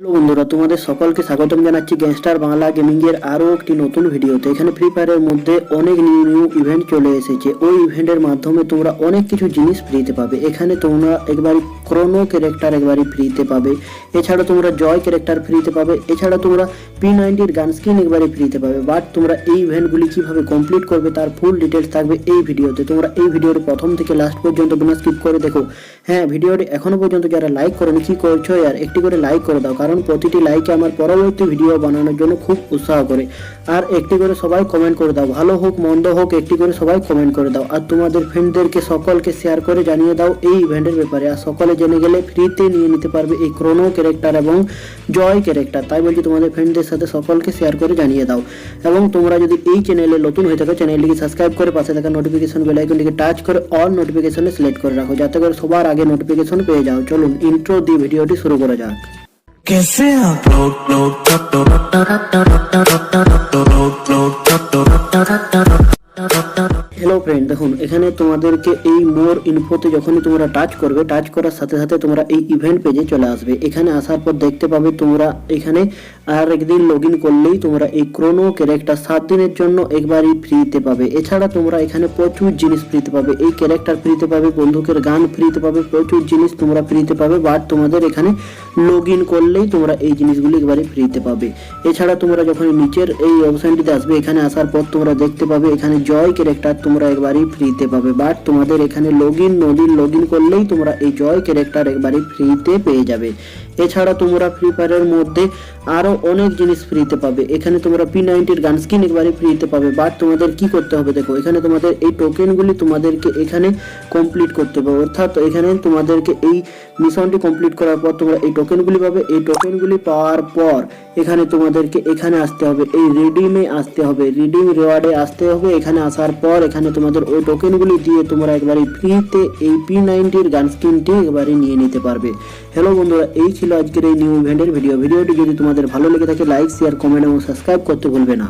Hello বন্ধুরা, তোমাদের সকলকে স্বাগতম জানাচ্ছি গ্যাংস্টার বাংলা গেমিং এর আরও একটি নতুন ভিডিওতে। এখানে ফ্রি ফায়ারের মধ্যে অনেক নিউ নিউ ইভেন্ট চলে এসেছে। ওই ইভেন্টের মাধ্যমে তোমরা অনেক কিছু জিনিস ফ্রিতে পাবে। এখানে তোমরা একবারই ক্রোনো ক্যারেক্টার একবারই ফ্রিতে পাবে। এছাড়া তোমরা জয় ক্যারেক্টার ফ্রিতে পাবে। এছাড়া তোমরা পি নাইনটির গান স্কিন একবারই ফ্রিতে পাবে। বাট তোমরা এই ইভেন্টগুলি কীভাবে কমপ্লিট করবে তার ফুল ডিটেলস থাকবে এই ভিডিওতে। তোমরা এই ভিডিওর প্রথম থেকে লাস্ট পর্যন্ত বিনা স্কিপ করে দেখো। হ্যাঁ ভিডিওটি এখনও পর্যন্ত যারা লাইক করেনি, কি করছ? আর একটি করে লাইক করে দাও। কারণ প্রতিটি লাইকে আমার পরবর্তী ভিডিও বানানোর জন্য খুব উৎসাহ করে। আর একটি করে সবাই কমেন্ট করে দাও। ভালো হোক, মন্দ হোক, একটি করে সবাই কমেন্ট করে দাও। আর তোমাদের ফ্রেন্ডদেরকে সকলকে শেয়ার করে জানিয়ে দাও এই ইভেন্টের ব্যাপারে। আর সকলে জেনে গেলে ফ্রিতে নিয়ে নিতে পারবে এই ক্রোনো ক্যারেক্টার এবং জয় ক্যারেক্টার তাই বলছি তোমাদের ফ্রেন্ডদের সাথে সকলকে শেয়ার করে জানিয়ে দাও। এবং তোমরা যদি এই চ্যানেলে নতুন হয়ে থাকো চ্যানেলটিকে সাবস্ক্রাইব করে পাশে থাকা নোটিফিকেশন বেল আইকনটিকে টাচ করে অল নোটিফিকেশনে সিলেক্ট করে রাখো। যাতে করে সবার আগে নোটিফিকেশন পেয়ে যাও। চলুন ইন্ট্রো দিয়ে ভিডিওটি শুরু করা যাক। que sea. হ্যালো ফ্রেন্ড দেখুন, এখানে তোমাদেরকে এই মোর ইনফোতে যখনই তোমরা টাচ করবে টাচ করার সাথে সাথে তোমরা এই ইভেন্ট পেজে চলে আসবে। এখানে আসার পর দেখতে পাবে তোমরা এখানে আর একদিন লগ ইন করলেই তোমরা এই ক্রোনো ক্যারেক্টার সাত দিনের জন্য একবারই ফ্রিতে পাবে। এছাড়া তোমরা এখানে প্রচুর জিনিস ফ্রিতে পাবে। এই ক্যারেক্টার ফ্রিতে পাবে বন্দুকের গান ফ্রিতে পাবে, প্রচুর জিনিস তোমরা ফ্রিতে পাবে বাট তোমাদের এখানে লগ ইন করলেই তোমরা এই জিনিসগুলি একবারে ফ্রিতে পাবে। এছাড়া তোমরা যখন নিচের এই অপশনটিতে আসবে, এখানে আসার পর তোমরা দেখতে পাবে এখানে জয় ক্যারেক্টার তোমরা একবারই ফ্রিতে পাবে। বাট তোমাদের এখানে লগ ইন নদীর লগ ইন করলেই তোমরা এই জয় ক্যারেক্টার একবারই ফ্রিতে পেয়ে যাবে। এছাড়া তোমরা ফ্রি ফায়ারের মধ্যে আরও অনেক জিনিস ফ্রিতে পাবে। এখানে তোমরা পি নাইনটির গান স্কিন একবারে ফ্রিতে পাবে। বাট তোমাদের কি করতে হবে দেখো, এখানে তোমাদের এই টোকেনগুলি তোমাদেরকে এখানে কমপ্লিট করতে হবে। অর্থাৎ এখানে তোমাদেরকে এই মিশনটি কমপ্লিট করার পর তোমরা এই টোকেনগুলি পাবে। এই টোকেনগুলি পাওয়ার পর এখানে তোমাদেরকে এখানে আসতে হবে। এই রিডিমে আসতে হবে। রিডিম রিওয়ার্ডে আসতে হবে। এখানে আসার পর এখানে তোমাদের ওই টোকেনগুলি দিয়ে তোমরা একবারে ফ্রিতে এই পি নাইনটির গান স্কিনটি একবারে নিয়ে নিতে পারবে। হ্যালো বন্ধুরা, এই ছিল আজকের এই নিউ ইভেন্টের ভিডিও। ভিডিওটি যদি তোমাদের ভালো লেগে থাকে লাইক শেয়ার কমেন্ট এবং সাবস্ক্রাইব করতে ভুলবে না।